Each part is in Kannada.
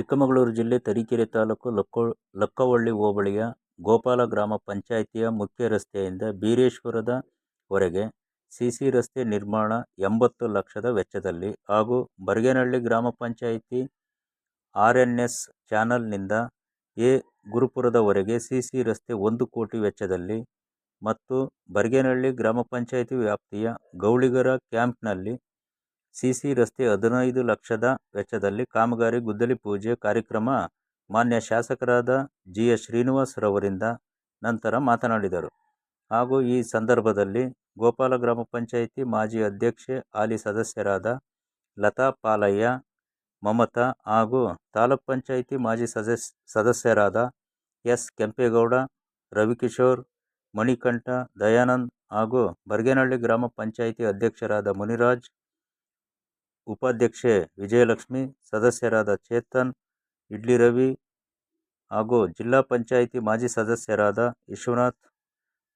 ಚಿಕ್ಕಮಗಳೂರು ಜಿಲ್ಲೆ ತರೀಕೆರೆ ತಾಲೂಕು ಲಕ್ಕೋ, ಲಕ್ಕವಳ್ಳಿ ಹೋಬಳಿಯ ಗೋಪಾಲ ಗ್ರಾಮ ಪಂಚಾಯಿತಿಯ ಮುಖ್ಯ ರಸ್ತೆಯಿಂದ ಬೀರೇಶ್ವರದ ವರೆಗೆ ಸಿಸಿ ರಸ್ತೆ ನಿರ್ಮಾಣ ಎಂಬತ್ತು ಲಕ್ಷದ ವೆಚ್ಚದಲ್ಲಿ ಹಾಗೂ ಬರ್ಗೇನಹಳ್ಳಿ ಗ್ರಾಮ ಪಂಚಾಯಿತಿ ಆರ್ ಎನ್ ಎಸ್ ಚಾನಲ್ನಿಂದ ಎ ಗುರುಪುರದವರೆಗೆ ಸಿಸಿ ರಸ್ತೆ ಒಂದು ಕೋಟಿ ವೆಚ್ಚದಲ್ಲಿ ಮತ್ತು ಬರ್ಗೇನಹಳ್ಳಿ ಗ್ರಾಮ ಪಂಚಾಯಿತಿ ವ್ಯಾಪ್ತಿಯ ಗೌಳಿಗರ ಕ್ಯಾಂಪ್ನಲ್ಲಿ ಸಿಸಿ ರಸ್ತೆ ಹದಿನೈದು ಲಕ್ಷದ ವೆಚ್ಚದಲ್ಲಿ ಕಾಮಗಾರಿ ಗುದ್ದಲಿ ಪೂಜೆ ಕಾರ್ಯಕ್ರಮ. ಮಾನ್ಯ ಶಾಸಕರಾದ ಜಿ ಶ್ರೀನಿವಾಸ್ ಶ್ರೀನಿವಾಸ್ರವರಿಂದ ನಂತರ ಮಾತನಾಡಿದರು. ಹಾಗೂ ಈ ಸಂದರ್ಭದಲ್ಲಿ ಗೋಪಾಲ ಗ್ರಾಮ ಪಂಚಾಯಿತಿ ಮಾಜಿ ಅಧ್ಯಕ್ಷೆ, ಹಾಲಿ ಸದಸ್ಯರಾದ ಲತಾ ಪಾಲಯ್ಯ, ಮಮತಾ ಹಾಗೂ ತಾಲೂಕ್ ಪಂಚಾಯಿತಿ ಮಾಜಿ ಸದಸ್, ಸದಸ್ಯರಾದ ಎಸ್ ಕೆಂಪೇಗೌಡ, ರವಿಕಿಶೋರ್, ಮಣಿಕಂಠ, ದಯಾನಂದ್ ಹಾಗೂ ಬರ್ಗೇನಹಳ್ಳಿ ಗ್ರಾಮ ಪಂಚಾಯಿತಿ ಅಧ್ಯಕ್ಷರಾದ ಮುನಿರಾಜ್ ಉಪಾಧ್ಯಕ್ಷೆ ವಿಜಯಲಕ್ಷ್ಮಿ, ಸದಸ್ಯರಾದ ಚೇತನ್, ಇಡ್ಲಿ ರವಿ ಹಾಗೂ ಜಿಲ್ಲಾ ಪಂಚಾಯಿತಿ ಮಾಜಿ ಸದಸ್ಯರಾದ ವಿಶ್ವನಾಥ್,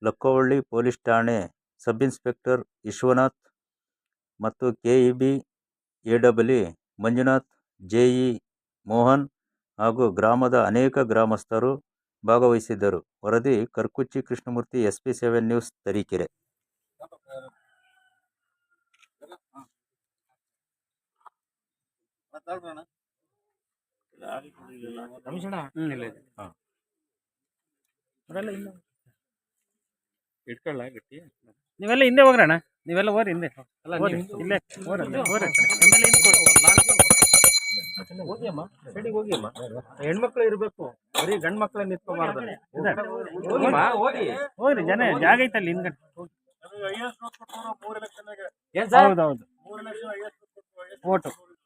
ಲಕ್ಕವಳ್ಳಿ ಪೊಲೀಸ್ ಠಾಣೆ ಸಬ್ ಇನ್ಸ್ಪೆಕ್ಟರ್ ವಿಶ್ವನಾಥ್ ಮತ್ತು K E B A W Manjunath, JE Mohan ಹಾಗೂ ಗ್ರಾಮದ ಅನೇಕ ಗ್ರಾಮಸ್ಥರು ಭಾಗವಹಿಸಿದ್ದರು. ವರದಿ Karkuchchi Krishnamurthy S P seven news Tarikere Rameshanna ಹ್ಮ್ ಇಲ್ಲ ಇದೆ. ಹಾ. ಅವರೆಲ್ಲ ಹಿಂದೆ ಇಟ್ಕೊಳ್ಳ ಗಟ್ಟಿ. ನೀವೆಲ್ಲ ಹಿಂದೆ ಹೋಗ್ರಣ ನೀವೆಲ್ಲ ಹೋರಿ ಹಿಂದೆ. ಇಲ್ಲೇ ಹೋಗಿಯಮ್ಮ ಸೈಡಿಗೆ ಹೋಗಿಯಮ್ಮ ಹೆಣ್ಮಕ್ಳು ಇರ್ಬೇಕು. ಬರೀ ಗಂಡ್ ಮಕ್ಳು ನಿಂತ್ಕೋಬಾರ್ದು. ಹೋಗಿ ಹೋಗ್ರಿ ಜನ ಜಾಗ ಐತಲ್ಲಿ ಹಿಂದ್ಗಡೆ. ಏನ್ ಸರ್? ಹೌದೌದು. ಓಟು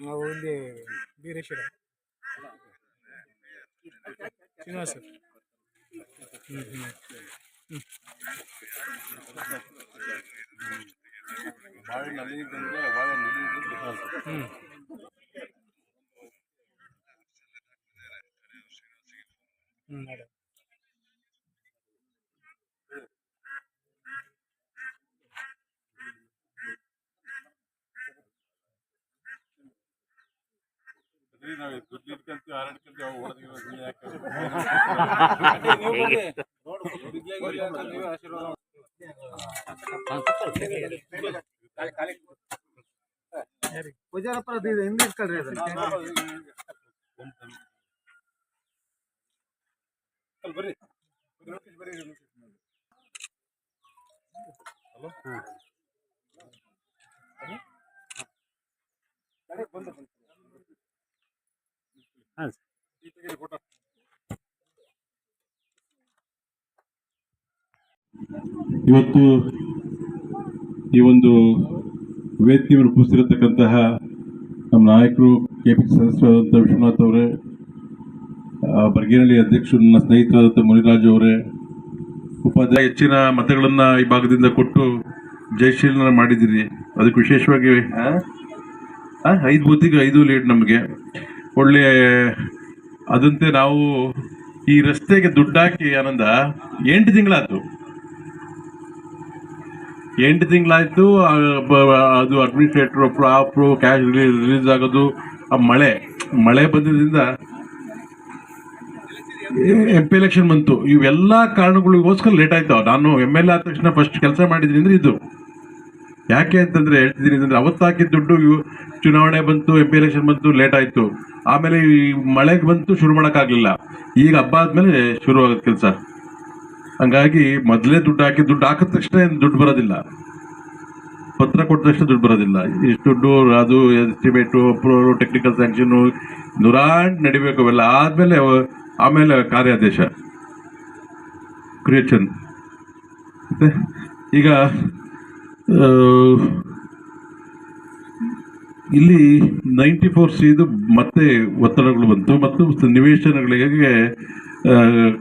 ನಾವು ಇಲ್ಲಿ ಬೀರೇಶ್ವರ ಶ್ರೀನಿವಾಸ ಹ್ಮ್ ಹ್ಮ್ ಹ್ಮ್ ಹ್ಮ್ ಪೂಜಾರಪ್ಪರ ಹಿಂದೆ ಇಟ್ಕೊಳ್ರಿ ಅದನ್ನ ಬರ್ರಿ ಹಾಂ. ಇವತ್ತು ಈ ಒಂದು ವೇದಿಕೆಯನ್ನು ರೂಪಿಸಿರತಕ್ಕಂತಹ ನಮ್ಮ ನಾಯಕರು ಕೆ ಪಿ ಸದಸ್ಯರಾದಂಥ ವಿಶ್ವನಾಥ್ ಅವರೇ ಬರ್ಗೇನಹಳ್ಳಿ ಅಧ್ಯಕ್ಷರು ನನ್ನ ಸ್ನೇಹಿತರಾದಂಥ ಮುನಿರಾಜ್ ಅವರೇ ಉಪಾಧ್ಯಾಯ ಹೆಚ್ಚಿನ ಮತಗಳನ್ನು ಈ ಭಾಗದಿಂದ ಕೊಟ್ಟು ಜಯಶೀಲನ ಮಾಡಿದ್ದೀರಿ. ಅದಕ್ಕೆ ವಿಶೇಷವಾಗಿ ಐದು ಬೂತಿಗೆ ಐದು ಲೀಡ್ ನಮಗೆ. ಒಳ್ಳೆ, ಅದಂತೆ ನಾವು ಈ ರಸ್ತೆಗೆ ದುಡ್ಡು ಹಾಕಿ ಆನಂದ, ಎಂಟು ತಿಂಗಳಾಯ್ತು. ಎಂಟು ತಿಂಗಳಾಯ್ತು ಅದು ಅಡ್ಮಿನಿಸ್ಟ್ರೇಟರ್ ಪ್ರಾಪ್ರು ಕ್ಯಾಶ್ ರಿಲೀಸ್ ಆಗೋದು, ಆ ಮಳೆ ಮಳೆ ಬಂದಿದ್ದರಿಂದ ಎಂ ಪಿ ಎಲೆಕ್ಷನ್ ಬಂತು. ಇವೆಲ್ಲ ಕಾರಣಗಳಿಗೋಸ್ಕರ ಲೇಟ್ ಆಯ್ತು. ನಾನು ಎಂ ಎಲ್ ಎ ಆದ ತಕ್ಷಣ ಫಸ್ಟ್ ಕೆಲಸ ಮಾಡಿದ್ದೀನಿ ಅಂದ್ರೆ ಇದು. ಯಾಕೆ ಅಂತಂದ್ರೆ ಹೇಳ್ತಿದ್ದೀನಿ ಅಂದ್ರೆ ಅವತ್ತು ಹಾಕಿದ ದುಡ್ಡು ಚುನಾವಣೆ ಬಂತು ಎಂ ಪಿ ಎಲೆಕ್ಷನ್ ಬಂತು ಲೇಟ್ ಆಯ್ತು. ಆಮೇಲೆ ಈ ಮಳೆಗೆ ಬಂತು, ಶುರು ಮಾಡೋಕ್ಕಾಗಲಿಲ್ಲ. ಈಗ ಹಬ್ಬ ಆದಮೇಲೆ ಶುರು ಆಗುತ್ತೆ ಕೆಲಸ. ಹಂಗಾಗಿ ಮೊದಲೇ ದುಡ್ಡು ಹಾಕಿ, ದುಡ್ಡು ಹಾಕಿದ ತಕ್ಷಣ ದುಡ್ಡು ಬರೋದಿಲ್ಲ. ಪತ್ರ ಕೊಟ್ಟ ತಕ್ಷಣ ದುಡ್ಡು ಬರೋದಿಲ್ಲ. ಇಷ್ಟು ದುಡ್ಡು, ಅದು ಎಸ್ಟಿಮೇಟು ಅಪ್ರೂವಲು ಟೆಕ್ನಿಕಲ್ ಸ್ಯಾಂಕ್ಷನು ನೂರಾಂಡ್ ನಡಿಬೇಕು ಅವೆಲ್ಲ ಆದಮೇಲೆ, ಆಮೇಲೆ ಕಾರ್ಯಾದೇಶ. ಕ್ರಿಯೇಷನ್ ಈಗ ಇಲ್ಲಿ ನೈಂಟಿ ಫೋರ್ ಸಿದು ಮತ್ತೆ ಒತ್ತಡಗಳು ಬಂತು ಮತ್ತು ನಿವೇಶನಗಳಿಗೆ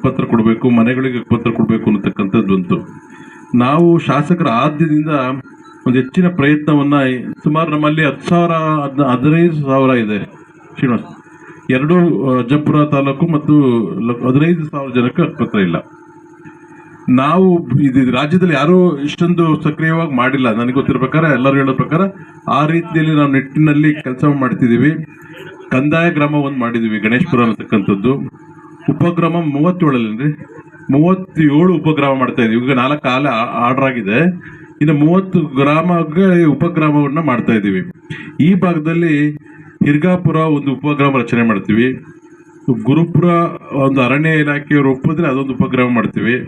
ಪತ್ರ ಕೊಡಬೇಕು, ಮನೆಗಳಿಗೆ ಪತ್ರ ಕೊಡಬೇಕು ಅನ್ನತಕ್ಕಂಥದ್ದು ಬಂತು. ನಾವು ಶಾಸಕರ ಆದ್ಯದಿಂದ ಒಂದು ಹೆಚ್ಚಿನ ಪ್ರಯತ್ನವನ್ನು ಸುಮಾರು ನಮ್ಮಲ್ಲಿ ಹತ್ತು ಸಾವಿರ ಹದ್ ಹದಿನೈದು ಸಾವಿರ ಇದೆ. ಶ್ರೀನಿವಾಸ್, ಎರಡು ಜಪುರ ತಾಲೂಕು ಮತ್ತು ಹದಿನೈದು ಸಾವಿರ ಜನಕ್ಕೆ ಪತ್ರ ಇಲ್ಲ. ನಾವು ಇದು ರಾಜ್ಯದಲ್ಲಿ ಯಾರೂ ಇಷ್ಟೊಂದು ಸಕ್ರಿಯವಾಗಿ ಮಾಡಿಲ್ಲ. ನನಗೆ ಗೊತ್ತಿರೋ ಪ್ರಕಾರ, ಎಲ್ಲರೂ ಹೇಳೋ ಪ್ರಕಾರ ಆ ರೀತಿಯಲ್ಲಿ ನಾವು ನಿಟ್ಟಿನಲ್ಲಿ ಕೆಲಸ ಮಾಡ್ತಿದ್ದೀವಿ. ಕಂದಾಯ ಗ್ರಾಮ ಒಂದು ಮಾಡಿದ್ದೀವಿ, ಗಣೇಶ್ಪುರ ಅನ್ನತಕ್ಕಂಥದ್ದು. ಉಪಗ್ರಾಮ ಮೂವತ್ತೇಳಲ್ಲಿ ಮೂವತ್ತೇಳು ಉಪಗ್ರಾಮ ಮಾಡ್ತಾ ಇದೀವಿ ಈಗ ನಾಲ್ಕು ಕಾಲ ಆರ್ಡರ್ ಆಗಿದೆ. ಇನ್ನು ಮೂವತ್ತು ಗ್ರಾಮಕ್ಕೆ ಉಪಗ್ರಾಮವನ್ನ ಮಾಡ್ತಾ ಇದ್ದೀವಿ. ಈ ಭಾಗದಲ್ಲಿ ಹಿರ್ಗಾಪುರ ಒಂದು ಉಪಗ್ರಾಮ ರಚನೆ ಮಾಡ್ತೀವಿ. ಗುರುಪುರ ಒಂದು ಅರಣ್ಯ ಇಲಾಖೆಯವರು ಒಪ್ಪಿದ್ರೆ ಅದೊಂದು ಉಪಗ್ರಾಮ ಮಾಡ್ತೀವಿ.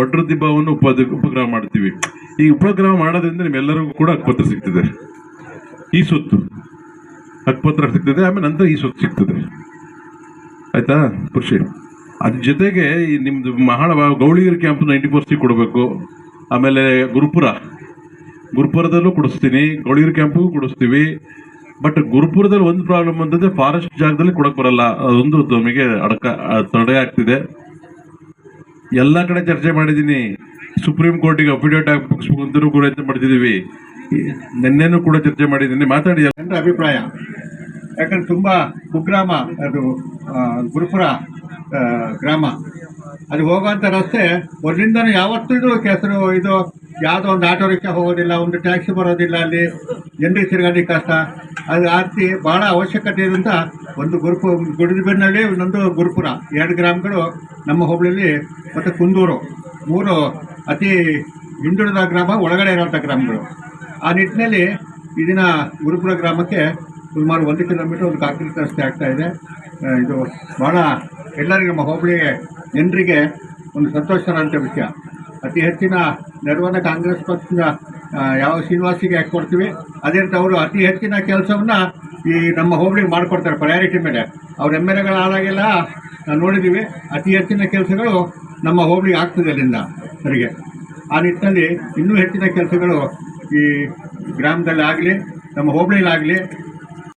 ಒಡ್ರ ದಿಬ್ಬವನ್ನು ಉಪದ, ಉಪಗ್ರಹ ಮಾಡ್ತೀವಿ. ಈ ಉಪಗ್ರಹ ಮಾಡೋದ್ರಿಂದ ನಿಮ್ಮೆಲ್ಲರಿಗೂ ಕೂಡ ಹಕ್ಪತ್ರ ಸಿಗ್ತದೆ. ಈ ಸುತ್ತು. ಹಕ್ಪತ್ರ ಸಿಗ್ತದೆ, ಆಮೇಲೆ ನಂತರ ಈ ಸೊತ್ತು ಸಿಗ್ತದೆ. ಆಯ್ತಾ, ಖುಷಿ. ಅದ್ರ ಜೊತೆಗೆ ಈ ನಿಮ್ಮದು ಮಹಾಳ Gowligiri camp ninety four C ಕೊಡಬೇಕು. ಆಮೇಲೆ ಗುರುಪುರ. ಗುರುಪುರದಲ್ಲೂ ಕೊಡಿಸ್ತೀನಿ, ಗೌಳಿಗಿರಿ ಕ್ಯಾಂಪಿಗೂ ಕೊಡಿಸ್ತೀವಿ. ಬಟ್ ಗುರುಪುರದಲ್ಲಿ ಒಂದು ಪ್ರಾಬ್ಲಮ್ ಅಂತಂದ್ರೆ ಫಾರೆಸ್ಟ್ ಜಾಗದಲ್ಲಿ ಕೊಡಕ್ಕೆ ಬರಲ್ಲ. ಅದೊಂದು ನಮಗೆ ಅಡಕ ತಡೆ ಆಗ್ತಿದೆ. ಎಲ್ಲ ಕಡೆ ಚರ್ಚೆ ಮಾಡಿದ್ದೀನಿ. ಸುಪ್ರೀಂ ಕೋರ್ಟಿಗೆ ಅಫಿಡೇಟ್ ಹಾಕಿಸ್ಬೇಕು ಅಂತಲೂ ಕೂಡ ಮಾಡ್ತಿದ್ದೀವಿ. ನಿನ್ನೆನೂ ಕೂಡ ಚರ್ಚೆ ಮಾಡಿದ್ದೀನಿ. ಮಾತಾಡಿ. ನನ್ನ ಅಭಿಪ್ರಾಯ? ಯಾಕಂದ್ರೆ ತುಂಬ ಕುಗ್ರಾಮ, ಅದು ಗುರುಪುರ ಗ್ರಾಮ. ಅದು ಹೋಗುವಂಥ ರಸ್ತೆ ಮೊದಲಿಂದನೂ ಯಾವತ್ತೂ ಇದು ಕೆಸರು, ಇದು ಯಾವುದೋ ಒಂದು ಆಟೋ ರಿಕ್ಷಾ ಹೋಗೋದಿಲ್ಲ, ಒಂದು ಟ್ಯಾಕ್ಸಿ ಬರೋದಿಲ್ಲ ಅಲ್ಲಿ. ಜನರಿಗೆ ತಿರುಗಾಡಿ ಕಷ್ಟ. ಅದು ಆರ್ತಿ ಭಾಳ ಅವಶ್ಯಕತೆ ಇರುವಂಥ ಒಂದು ಗುರುಪು ಗುಡಿದಬೆನ್ನಲ್ಲಿ ಇನ್ನೊಂದು ಗುರುಪುರ. ಎರಡು ಗ್ರಾಮಗಳು ನಮ್ಮ ಹೋಬಳಿಯಲ್ಲಿ, ಮತ್ತು ಕುಂದೂರು. ಮೂರು ಅತಿ ಹಿಂದುಳಿದ ಗ್ರಾಮ, ಒಳಗಡೆ ಇರುವಂಥ ಗ್ರಾಮಗಳು. ಆ ನಿಟ್ಟಿನಲ್ಲಿ ಇದನ್ನ ಗುರುಪುರ ಗ್ರಾಮಕ್ಕೆ ಸುಮಾರು ಒಂದು ಕಿಲೋಮೀಟರ್, ಒಂದು ಕಾಂಕ್ರೀಟ್ ರಸ್ತೆ ಆಗ್ತಾ ಇದೆ. ಇದು ಭಾಳ ಎಲ್ಲರಿಗೂ ನಮ್ಮ ಹೋಬಳಿಗೆ ಜನರಿಗೆ ಒಂದು ಸಂತೋಷಕರಂಥ ವಿಷಯ. ಅತಿ ಹೆಚ್ಚಿನ ನೆರವನ್ನು ಕಾಂಗ್ರೆಸ್ ಪಕ್ಷದ ಯಾವ ಶ್ರೀನಿವಾಸಿಗೆ ಹಾಕಿ ಕೊಡ್ತೀವಿ, ಅದೇ ರೀತಿ ಅವರು ಅತಿ ಹೆಚ್ಚಿನ ಕೆಲಸವನ್ನ ಈ ನಮ್ಮ ಹೋಬಳಿಗೆ ಮಾಡಿಕೊಡ್ತಾರೆ ಪ್ರಯಾರಿಟಿ ಮೇಲೆ. ಅವ್ರ ಎಂ ಎಲ್ ಎಗಳು ಆದಾಗೆಲ್ಲ ನಾವು ನೋಡಿದ್ದೀವಿ ಅತಿ ಹೆಚ್ಚಿನ ಕೆಲಸಗಳು ನಮ್ಮ ಹೋಬಳಿಗೆ ಆಗ್ತದೆ ಅಲ್ಲಿಂದ ಅವರಿಗೆ ಆ ನಿಟ್ಟಿನಲ್ಲಿ ಇನ್ನೂ ಹೆಚ್ಚಿನ ಕೆಲಸಗಳು ಈ ಗ್ರಾಮದಲ್ಲಿ ಆಗಲಿ, ನಮ್ಮ ಹೋಬಳಿಲಾಗಲಿ